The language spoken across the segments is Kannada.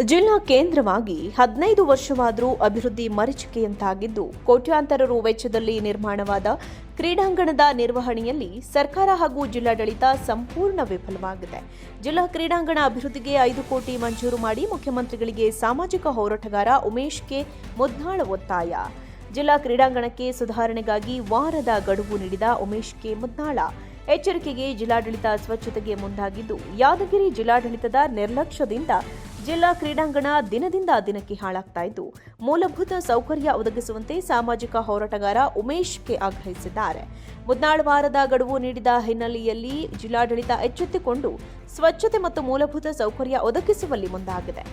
ಜಿಲ್ಲಾ ಕೇಂದ್ರವಾಗಿ ಹದಿನೈದು ವರ್ಷವಾದರೂ ಅಭಿವೃದ್ಧಿ ಮರೀಚಿಕೆಯಂತಾಗಿದ್ದು, ಕೋಟ್ಯಾಂತರ ರು ವೆಚ್ಚದಲ್ಲಿ ನಿರ್ಮಾಣವಾದ ಕ್ರೀಡಾಂಗಣದ ನಿರ್ವಹಣೆಯಲ್ಲಿ ಸರ್ಕಾರ ಹಾಗೂ ಜಿಲ್ಲಾಡಳಿತ ಸಂಪೂರ್ಣ ವಿಫಲವಾಗಿದೆ. ಜಿಲ್ಲಾ ಕ್ರೀಡಾಂಗಣ ಅಭಿವೃದ್ಧಿಗೆ ಐದು ಕೋಟಿ ಮಂಜೂರು ಮಾಡಿ ಮುಖ್ಯಮಂತ್ರಿಗಳಿಗೆ ಸಾಮಾಜಿಕ ಹೋರಾಟಗಾರ ಉಮೇಶ್ ಕೆ ಮುದ್ನಾಳ ಒತ್ತಾಯ. ಜಿಲ್ಲಾ ಕ್ರೀಡಾಂಗಣಕ್ಕೆ ಸುಧಾರಣೆಗಾಗಿ ವಾರದ ಗಡುವು ನೀಡಿದ ಉಮೇಶ್ ಕೆ ಮುದ್ನಾಳ ಎಚ್ಚರಿಕೆಗೆ ಜಿಲ್ಲಾಡಳಿತ ಸ್ವಚ್ಛತೆಗೆ ಮುಂದಾಗಿದ್ದು, ಯಾದಗಿರಿ ಜಿಲ್ಲಾಡಳಿತದ ನಿರ್ಲಕ್ಷ್ಯದಿಂದ ಜಿಲ್ಲಾ ಕ್ರೀಡಾಂಗಣ ದಿನದಿಂದ ದಿನಕ್ಕೆ ಹಾಳಾಗ್ತಾ ಇದ್ದು, ಮೂಲಭೂತ ಸೌಕರ್ಯ ಒದಗಿಸುವಂತೆ ಸಾಮಾಜಿಕ ಹೋರಾಟಗಾರ ಉಮೇಶ್ ಕೆ ಆಗ್ರಹಿಸಿದ್ದಾರೆ. ಮುದ್ನಾಳ್ವಾರದ ಗಡುವು ನೀಡಿದ ಹಿನ್ನೆಲೆಯಲ್ಲಿ ಜಿಲ್ಲಾಡಳಿತ ಎಚ್ಚೆತ್ತುಕೊಂಡು ಸ್ವಚ್ಛತೆ ಮತ್ತು ಮೂಲಭೂತ ಸೌಕರ್ಯ ಒದಗಿಸುವಲ್ಲಿ ಮುಂದಾಗಿದೆ.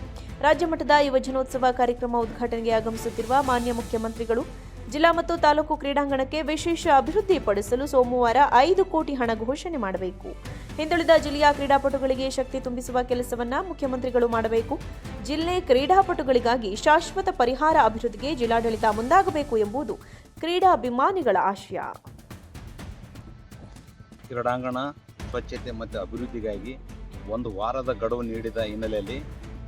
ರಾಜ್ಯ ಮಟ್ಟದ ಯುವಜನೋತ್ಸವ ಕಾರ್ಯಕ್ರಮ ಉದ್ಘಾಟನೆಗೆ ಆಗಮಿಸುತ್ತಿರುವ ಮಾನ್ಯ ಮುಖ್ಯಮಂತ್ರಿಗಳು, ಜಿಲ್ಲಾ ಮತ್ತು ತಾಲೂಕು ಕ್ರೀಡಾಂಗಣಕ್ಕೆ ವಿಶೇಷ ಅಭಿವೃದ್ಧಿಪಡಿಸಲು ಸೋಮವಾರ ಐದು ಕೋಟಿ ಹಣ ಘೋಷಣೆ ಮಾಡಬೇಕು. ಹಿಂದುಳಿದ ಜಿಲ್ಲೆಯ ಕ್ರೀಡಾಪಟುಗಳಿಗೆ ಶಕ್ತಿ ತುಂಬಿಸುವ ಕೆಲಸವನ್ನ ಮುಖ್ಯಮಂತ್ರಿಗಳು ಮಾಡಬೇಕು. ಜಿಲ್ಲೆ ಕ್ರೀಡಾಪಟುಗಳಿಗಾಗಿ ಶಾಶ್ವತ ಪರಿಹಾರ ಅಭಿವೃದ್ಧಿಗೆ ಜಿಲ್ಲಾಡಳಿತ ಮುಂದಾಗಬೇಕು ಎಂಬುದು ಕ್ರೀಡಾಭಿಮಾನಿಗಳ ಆಶಯ. ಕ್ರೀಡಾಂಗಣ, ಸ್ವಚ್ಛತೆ ಮತ್ತು ಅಭಿವೃದ್ಧಿಗಾಗಿ ಒಂದು ವಾರದ ಗಡುವು ನೀಡಿದ ಹಿನ್ನೆಲೆಯಲ್ಲಿ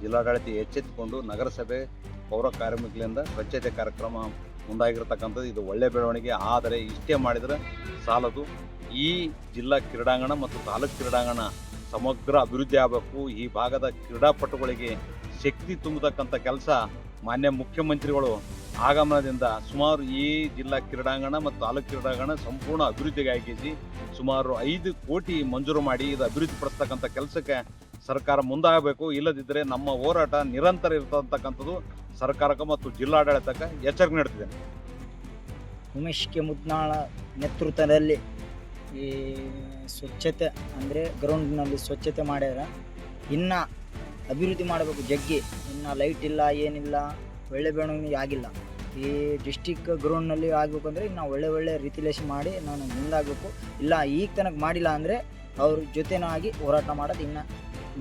ಜಿಲ್ಲಾಡಳಿತ ಎಚ್ಚೆತ್ತುಕೊಂಡು ನಗರಸಭೆ ಪೌರ ಕಾರ್ಮಿಕರಿಂದ ಸ್ವಚ್ಛತೆ ಕಾರ್ಯಕ್ರಮ ಮುಂದಾಗಿರ್ತಕ್ಕಂಥದ್ದು ಇದು ಒಳ್ಳೆಯ ಬೆಳವಣಿಗೆ. ಆದರೆ ಇಷ್ಟೇ ಮಾಡಿದರೆ ಸಾಲದು. ಈ ಜಿಲ್ಲಾ ಕ್ರೀಡಾಂಗಣ ಮತ್ತು ತಾಲೂಕು ಕ್ರೀಡಾಂಗಣ ಸಮಗ್ರ ಅಭಿವೃದ್ಧಿ ಆಗಬೇಕು. ಈ ಭಾಗದ ಕ್ರೀಡಾಪಟುಗಳಿಗೆ ಶಕ್ತಿ ತುಂಬತಕ್ಕಂಥ ಕೆಲಸ ಮಾನ್ಯ ಮುಖ್ಯಮಂತ್ರಿಗಳು ಆಗಮನದಿಂದ ಸುಮಾರು ಈ ಜಿಲ್ಲಾ ಕ್ರೀಡಾಂಗಣ ಮತ್ತು ತಾಲೂಕು ಕ್ರೀಡಾಂಗಣ ಸಂಪೂರ್ಣ ಅಭಿವೃದ್ಧಿಗಾಗಿಸಿ ಸುಮಾರು ಐದು ಕೋಟಿ ಮಂಜೂರು ಮಾಡಿ ಇದು ಅಭಿವೃದ್ಧಿ ಪಡಿಸ್ತಕ್ಕಂಥ ಕೆಲಸಕ್ಕೆ ಸರ್ಕಾರ ಮುಂದಾಗಬೇಕು. ಇಲ್ಲದಿದ್ದರೆ ನಮ್ಮ ಹೋರಾಟ ನಿರಂತರ ಇರ್ತಕ್ಕಂಥದ್ದು ಸರ್ಕಾರಕ್ಕೆ ಮತ್ತು ಜಿಲ್ಲಾಡಳಿತಕ್ಕೆ ಎಚ್ಚರಿಕೆ ನೀಡ್ತಿದೆ ಉಮೇಶ್ ಕೆ ಮುದ್ನಾಳ ನೇತೃತ್ವದಲ್ಲಿ ಈ ಸ್ವಚ್ಛತೆ ಅಂದರೆ ಗ್ರೌಂಡ್ನಲ್ಲಿ ಸ್ವಚ್ಛತೆ ಮಾಡ್ಯಾರ. ಇನ್ನು ಅಭಿವೃದ್ಧಿ ಮಾಡಬೇಕು ಜಗ್ಗಿ. ಇನ್ನು ಲೈಟ್ ಇಲ್ಲ, ಏನಿಲ್ಲ, ಒಳ್ಳೆ ಬೆಳವಣಿಗೆ ಆಗಿಲ್ಲ. ಈ ಡಿಸ್ಟಿಕ್ ಗ್ರೌಂಡ್ನಲ್ಲಿ ಆಗಬೇಕು ಅಂದರೆ ಇನ್ನು ಒಳ್ಳೆ ಒಳ್ಳೆ ರೀತಿಲೇಸಿ ಮಾಡಿ ನಾನು ಮುಂದಾಗಬೇಕು. ಇಲ್ಲ, ಈಗ ತನಕ ಮಾಡಿಲ್ಲ ಅಂದರೆ ಅವ್ರ ಜೊತೆನೂ ಆಗಿ ಹೋರಾಟ ಮಾಡೋದು ಇನ್ನು